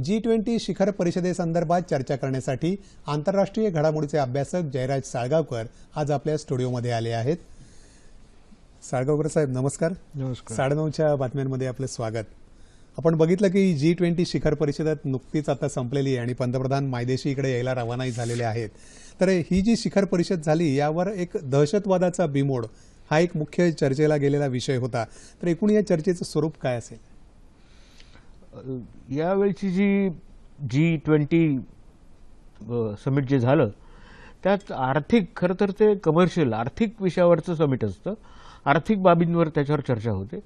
G twenty शिखर परिषदेसंदर्भात चर्चा करण्यासाठी आंतरराष्ट्रीय घडामोडीचे अभ्यासक जयराज साळगावकर आज आपल्या स्टुडिओमध्ये आले आहेत. साळगावकर साहेब नमस्कार. नमस्कार. साडेनऊच्या बातम्यांमध्ये आपलं स्वागत. आपण बघितलं की जी ट्वेंटी शिखर परिषदेत नुकतीच आता संपलेली आहे आणि पंतप्रधान मायदेशी इकडे यायला रवानाही झालेले आहेत. तर ही जी शिखर परिषद झाली यावर एक दहशतवादाचा बिमोड हा एक मुख्य चर्चेला गेलेला विषय होता. तर एकूण या चर्चेचं स्वरूप काय असेल? यावेळची जी जी ट्वेंटी समिट जे झालं त्यात आर्थिक खरं तर ते कमर्शियल आर्थिक विषयावरचं समिट असतं. आर्थिक बाबींवर त्याच्यावर चर्चा होते.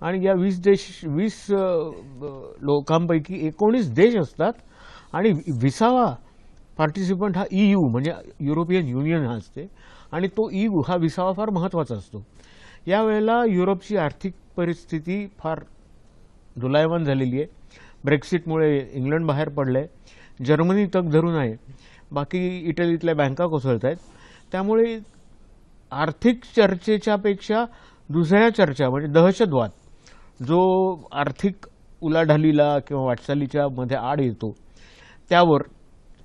आणि या वीस देश वीस लोकांपैकी एकोणीस देश असतात. आणि विसावा पार्टिसिपंट हा ई यू म्हणजे युरोपियन युनियन हा असते. आणि तो ई यू हा विसावा फार महत्त्वाचा असतो. यावेळेला युरोपची आर्थिक परिस्थिती फार डोलायमान झालेली आहे. ब्रेक्सिटमुळे इंग्लंड बाहेर पडलं आहे जर्मनी तग धरून आहे. बाकी इटलीतल्या बँका कोसळत आहेत त्यामुळे आर्थिक चर्चेच्यापेक्षा दुसऱ्या चर्चा म्हणजे दहशतवाद जो आर्थिक उलाढालीला किंवा वाटचालीच्या मध्ये आड येतो त्यावर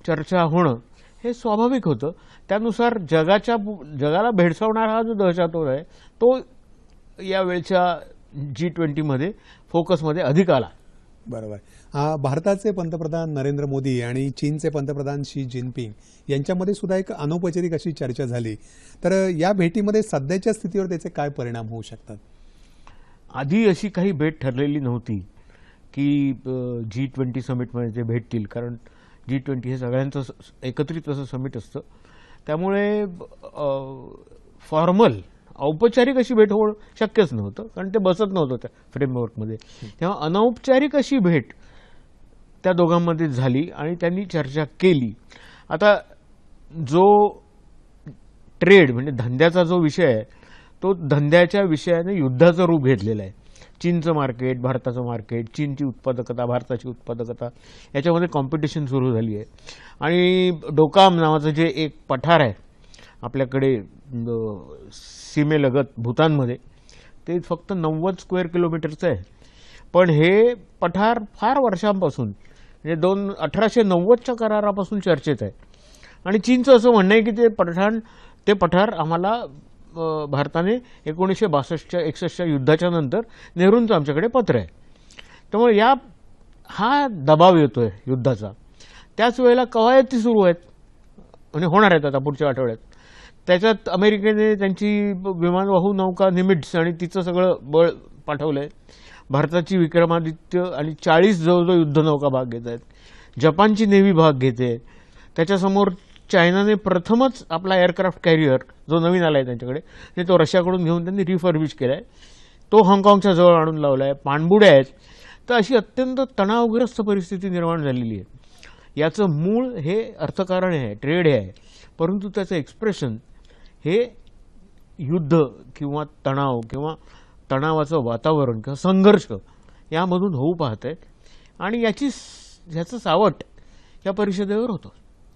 चर्चा होणं हे स्वाभाविक होतं. त्यानुसार जगाच्या जगाला भेडसावणारा हा जो दहशतवाद आहे तो यावेळच्या जी ट्वेंटीमध्ये फोकसमध्ये अधिक आला. बरोबर. भारताचे पंतप्रधान नरेंद्र मोदी आणि चीनचे पंतप्रधान शी जिनपिंग यांच्यामध्ये सुद्धा एक अनौपचारिक अशी चर्चा झाली. तर या भेटीमध्ये सध्याच्या स्थितीवर त्याचे काय परिणाम होऊ शकतात? आधी अशी काही भेट ठरलेली नव्हती की जी ट्वेंटी समिटमध्ये ते भेटतील. कारण जी ट्वेंटी हे सगळ्यांचं एकत्रित असं समिट असतं. त्यामुळे फॉर्मल औपचारिक अशी भेट होणं शक्यच नव्हतं कारण ते बसत नव्हतं त्या फ्रेमवर्कमध्ये तेव्हा अनौपचारिक अशी भेट त्या दोघांमध्ये झाली आणि त्यांनी चर्चा केली. आता जो ट्रेड म्हणजे धंद्याचा जो विषय आहे तो धंद्याच्या विषयाने युद्धाचं रूप घेतलेलं आहे. चीनचं मार्केट भारताचं मार्केट चीनची उत्पादकता भारताची उत्पादकता याच्यामध्ये कॉम्पिटिशन सुरू झाली आहे. आणि डोकाम नावाचं जे एक पठार आहे आपल्याकडे सीमेलगत भूतानमध्ये ते फक्त नव्वद स्क्वेअर किलोमीटरचं आहे. पण हे पठार फार वर्षांपासून म्हणजे दोन अठराशे नव्वदच्या करारापासून चर्चेत आहे. आणि चीनचं असं म्हणणं आहे की ते पठाण ते पठार आम्हाला भारताने एकोणीसशे बासष्टच्या एकसष्टच्या युद्धाच्या नंतर नेहरूंचं आमच्याकडे पत्र आहे. त्यामुळे या हा दबाव येतो आहे युद्धाचा. त्याच वेळेला कवायती सुरू आहेत म्हणजे होणार आहेत आता पुढच्या आठवड्यात. त्याच्यात अमेरिकेने त्यांची विमानवाहू नौका निमिट्स आणि तिचं सगळं बळ पाठवलं आहे भारताची विक्रमादित्य आणि चाळीस जवळजवळ युद्धनौका भाग घेत आहेत. जपानची नेव्ही भाग घेते. त्याच्यासमोर चायनाने प्रथमच आपला एअरक्राफ्ट कॅरियर जो नवीन आला आहे त्यांच्याकडे आणि तो रशियाकडून घेऊन त्यांनी रिफर्बिश केला आहे तो हाँगकाँगच्या जवळ आणून लावला आहे पाणबुड्या आहेत. तर अशी अत्यंत तणावग्रस्त परिस्थिती निर्माण झालेली आहे. याचं मूळ हे अर्थकारण आहे ट्रेड हे आहे. परंतु त्याचं एक्सप्रेशन हे युद्ध किंवा तणाव किंवा तणावाचं वातावरण किंवा संघर्ष यामधून होऊ पाहत. आहे आणि याची ह्याचं सावट या परिषदेवर होतं.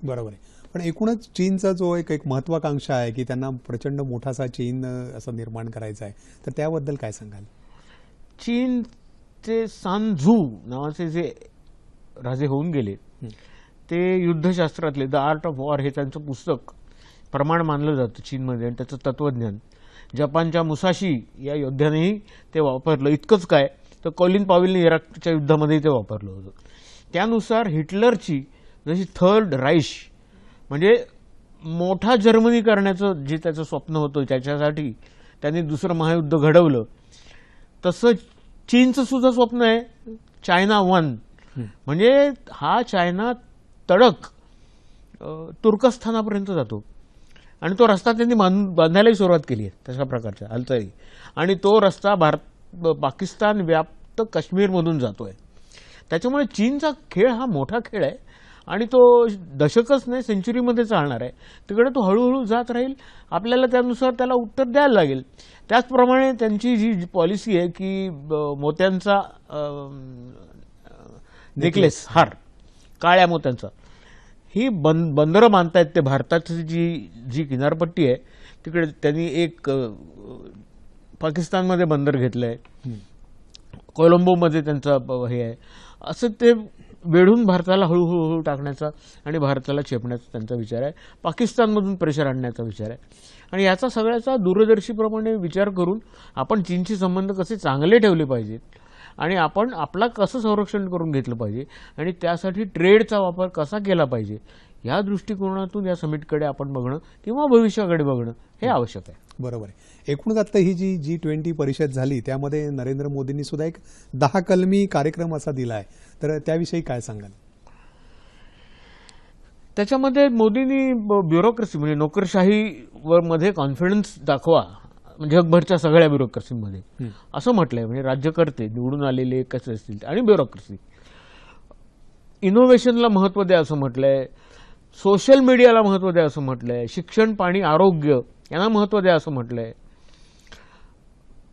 बरोबर आहे. पण एकूणच चीनचा जो एक एक महत्वाकांक्षा आहे की त्यांना प्रचंड मोठासा चीन असं निर्माण करायचा आहे. तर त्याबद्दल काय सांगाल? चीनचे सांझू नावाचे जे राजे होऊन गेले ते युद्धशास्त्रातले द आर्ट ऑफ वॉर हे त्यांचं पुस्तक प्रमाण मानलं जातं चीनमध्ये आणि त्याचं तत्वज्ञान. जपानच्या मुसाशी या योद्ध्यानेही ते वापरलं. इतकंच काय तर कॉलिन पाविलने इराकच्या युद्धामध्येही ते वापरलं होतं. त्यानुसार हिटलरची जशी थर्ड राईश म्हणजे मोठा जर्मनी करण्याचं जे त्याचं स्वप्न होतं त्याच्यासाठी त्यांनी दुसरं महायुद्ध घडवलं. तसं चीनचं सुद्धा स्वप्न आहे. China one. म्हणजे हा चायना तडक तुर्कस्थानापर्यंत जातो. आणि तो रस्ता त्यांनी बांधायलाही सुरुवात केली आहे तशा प्रकारच्या हालचाली आणि तो रस्ता भारत पाकिस्तान व्याप्त काश्मीरमधून जातो आहे त्याच्यामुळे चीनचा खेळ हा मोठा खेळ आहे आणि तो दशकच नाही सेंचुरीमध्ये चालणार आहे. तिकडे तो हळूहळू जात राहील. आपल्याला त्यानुसार त्याला उत्तर द्यायला लागेल. त्याचप्रमाणे त्यांची जी पॉलिसी आहे की ब- मोत्यांचा नेकलेस हार काळ्या मोत्यांचा. ही बंद बंदरं बांधतायत ते भारताची जी जी किनारपट्टी आहे तिकडे त्यांनी एक पाकिस्तानमध्ये बंदर घेतलं आहे कोलंबोमध्ये त्यांचा ब- हे आहे. असं ते वेढून भारताला हळूहळू हळू टाकण्याचा आणि भारताला चेपण्याचा त्यांचा विचार आहे. पाकिस्तानमधून प्रेशर आणण्याचा विचार आहे. आणि याचा सगळ्याचा दूरदर्शीप्रमाणे विचार करून आपण चीनशी संबंध कसे चांगले ठेवले पाहिजेत आणि आपण आपला कसं संरक्षण करून घेतलं पाहिजे आणि त्यासाठी ट्रेडचा वापर कसा केला पाहिजे या दृष्टिकोनातून या समिटकडे आपण बघणं किंवा भविष्याकडे बघणं हे आवश्यक आहे. बरोबर आहे. एकूणच आता ही जी जी ट्वेंटी परिषद झाली त्यामध्ये नरेंद्र मोदींनी सुद्धा एक दहा कलमी कार्यक्रम असा दिला आहे. तर त्याविषयी काय सांगाल? त्याच्यामध्ये मोदींनी ब्युरोक्रेसी म्हणजे नोकरशाहीवर मध्ये कॉन्फिडन्स दाखवा जगभरच्या सगळ्या ब्युरोक्रेसीमध्ये. असं म्हटलंय म्हणजे राज्यकर्ते निवडून आलेले कसे असतील आणि ब्युरोक्रेसी इनोव्हेशनला महत्त्व द्या असं म्हटलंय सोशल मीडियाला महत्त्व द्या असं म्हटलंय शिक्षण पाणी आरोग्य यांना महत्त्व द्या असं म्हटलंय.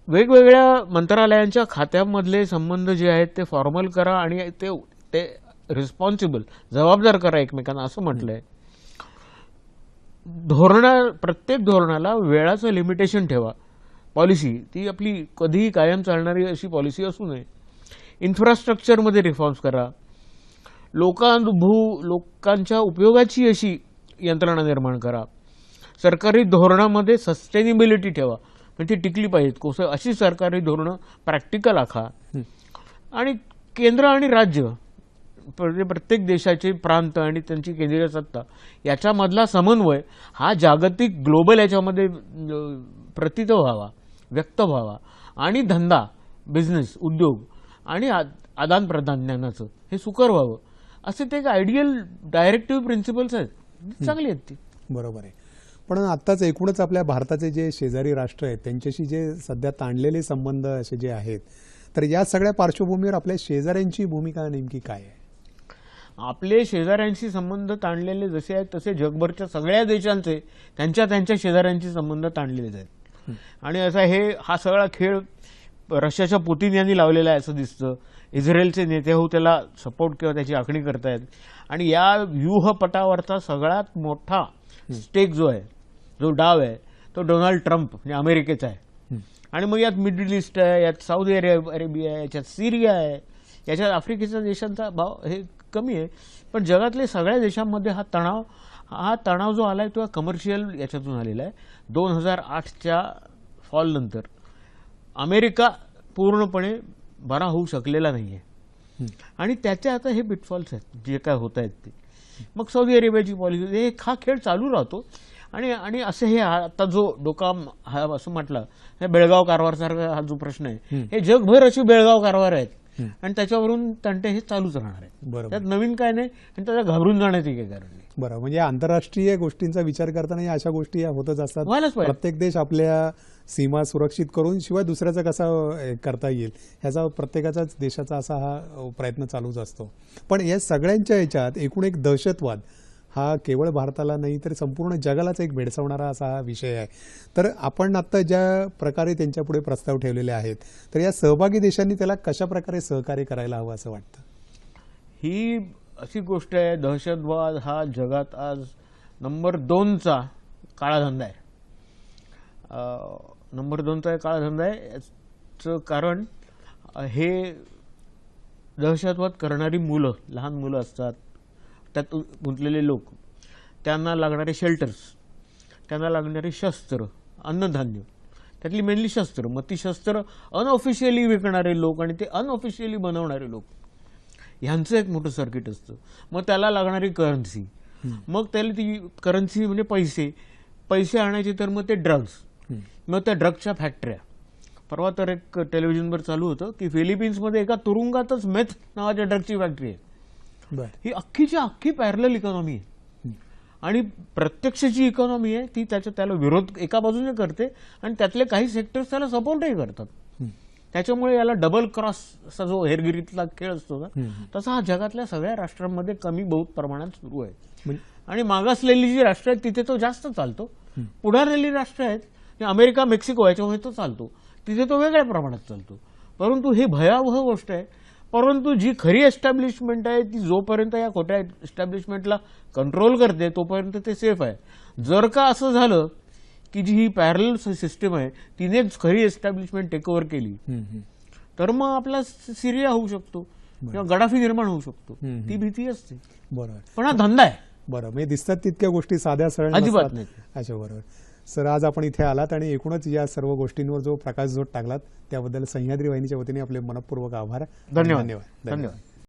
वेगवेगळ्या मंत्रालयांच्या खात्यांमधले संबंध जे आहेत ते फॉर्मल करा आणि ते ते रिस्पॉन्सिबल जबाबदार करा एकमेकांना असं म्हटलंय. धोरणा प्रत्येक धोरणाला वेळाचं लिमिटेशन ठेवा. पॉलिसी ती आपली कधीही कायम चालणारी अशी पॉलिसी असू नये. इन्फ्रास्ट्रक्चरमध्ये रिफॉर्म्स करा. लोकांभू लोकांच्या उपयोगाची अशी यंत्रणा निर्माण करा. सरकारी धोरणामध्ये सस्टेनेबिलिटी ठेवा. म्हणजे ती टिकली पाहिजेत. कोस अशी सरकारी धोरणं प्रॅक्टिकल आखा. आणि केंद्र आणि राज्य प्रत्येक देशाचे प्रांत आणि त्यांची केंद्रीय सत्ता याच्यामधला समन्वय हा जागतिक ग्लोबल याच्यामध्ये प्रतीत व्हावा व्यक्त व्हावा. आणि धंदा बिझनेस उद्योग आणि आदान प्रदान ज्ञानाचं हे सुकर व्हावं. असे ते एक आयडियल डायरेक्टिव्ह प्रिन्सिपल्स आहेत. चांगली आहेत ती. बरोबर आहे. पण आत्ताच एकूणच आपल्या भारताचे जे शेजारी राष्ट्र आहेत त्यांच्याशी जे सध्या ताणलेले संबंध असे जे आहेत तर या सगळ्या पार्श्वभूमीवर आपल्या शेजाऱ्यांची भूमिका नेमकी काय आहे? आपले शेजाऱ्यांशी संबंध ताणलेले जसे आहेत तसे जगभरच्या सगळ्या देशांचे त्यांच्या त्यांच्या शेजाऱ्यांशी संबंध ताणलेले आहेत. आणि असा हे हा सगळा खेळ रशियाच्या पुतीन यांनी लावलेला आहे असं दिसतं. इस्रायलचे नेते हो त्याला सपोर्ट किंवा त्याची आखणी करतायत. आणि या व्यूहपटावरचा सगळ्यात मोठा स्टेक जो आहे जो डाव आहे तो डोनाल्ड ट्रम्प म्हणजे अमेरिकेचा आहे. आणि मग यात मिडल ईस्ट आहे यात साऊदी अरेब अरेबिया आहे याच्यात सिरिया आहे याच्यात आफ्रिकेच्या देशांचा भाव हे कमी आहे पण जगातले सगळ्या देशांमध्ये हा तणाव हा तणाव जो आला आहे तो कमर्शियल याच्यातून आलेला आहे. दोन हजार आठच्या फॉलनंतर अमेरिका पूर्णपणे बरा होऊ शकलेला नाही आहे आणि त्याचे आता हे बिटफॉल्स आहेत जे काय होत आहेत ते. मग सौदी अरेबियाची पॉलिसी हे हा खेळ चालू राहतो. आणि आणि असे हे हा- आता जो डोकाम हा असं म्हटलं हे बेळगाव कारभारसारखा हा जो प्रश्न आहे हे जगभर अशी बेळगाव कारभार आहेत. आणि त्याच्यावरून तंटे हे चालूच राहणार आहेत. बरोबर. त्यात नवीन काय नाही आणि त्याचा घाबरून जाण्याचे काही कारण नाही. बरं म्हणजे आंतरराष्ट्रीय गोष्टींचा विचार करताना या अशा गोष्टी या होतच असतात. प्रत्येक देश आपल्या सीमा सुरक्षित करून शिवाय दुसऱ्याचा कसा करता येईल ह्याचा प्रत्येकाचाच देशाचा असा हा प्रयत्न चालूच असतो. पण या सगळ्यांच्या याच्यात एकूण एक दहशतवाद हा केवळ भारताला नाही तर संपूर्ण जगालाच एक भेडसावणारा असा हा विषय आहे. तर आपण आत्ता ज्या प्रकारे त्यांच्यापुढे प्रस्ताव ठेवलेले आहेत तर या सहभागी देशांनी त्याला कशा प्रकारे सहकार्य करायला हवं असं वाटतं? ही अशी गोष्ट आहे दहशतवाद हा जगात आज नंबर दोनचा काळा धंदा आहे नंबर दोनचा काळा धंदा आहे याचं कारण हे दहशतवाद करणारी मुलं लहान मुलं असतात त्यात गुंतलेले लोक त्यांना लागणारे शेल्टर्स त्यांना लागणारे शस्त्र अन्नधान्य त्यातली मेनली शस्त्र. मग ती शस्त्र अनऑफिशियली विकणारे लोक आणि ते अनऑफिशियली बनवणारे लोक. ह्यांचं एक मोठं सर्किट असतं. मग त्याला लागणारी करन्सी मग त्याला ती करन्सी म्हणजे पैसे. पैसे आणायचे तर मग ते ड्रग्ज मग त्या ड्रग्सच्या फॅक्टऱ्या परवा तर एक टेलिव्हिजनवर चालू होतं की फिलिपिन्समध्ये एका तुरुंगातच मेथ नावाच्या ड्रगची फॅक्टरी आहे. ही अख्खीच्या अख्खी पॅरल इकॉनॉमी आहे. आणि प्रत्यक्ष जी इकॉनॉमी आहे ती त्याच्या त्याला विरोध एका बाजूने करते आणि त्यातले काही सेक्टर्स त्याला सपोर्टही करतात. त्याच्यामुळे याला डबल क्रॉस असा जो हेरगिरीतला खेळ असतो ना तसा हा जगातल्या सगळ्या राष्ट्रांमध्ये कमी बहुत प्रमाणात सुरू आहे. म्हणजे? आणि मागासलेली जी राष्ट्र आहेत तिथे तो जास्त चालतो. पुढारलेली राष्ट्र आहेत अमेरिका मेक्सिको याच्यामुळे तो चालतो. तिथे तो वेगळ्या प्रमाणात चालतो. परंतु ही भयावह गोष्ट आहे परंतु जी खरी एस्टॅब्लिशमेंट आहे ती जोपर्यंत या खोट्या एस्टॅब्लिशमेंटला कंट्रोल करते तोपर्यंत ते सेफ आहे जर का असं झालं की जी ही पॅरल सिस्टम आहे तिनेच खरी एस्टॅब्लिशमेंट टेक ओव्हर केली. तर मग आपला सिरिया होऊ शकतो किंवा गडाफी निर्माण होऊ शकतो. ती भीती असते बरोबर पण हा धंदा आहे बरं म्हणजे दिसतात तितक्या गोष्टी साध्या सरळ अजिबात. नाही. अच्छा बरोबर सर आज आपण इथे आलात आणि एकूणच या सर्व गोष्टींवर जो प्रकाशझोत टाकलात त्याबद्दल सह्याद्री वाहिनीच्या वतीने आपले मनपूर्वक आभार धन्यवाद. धन्यवाद.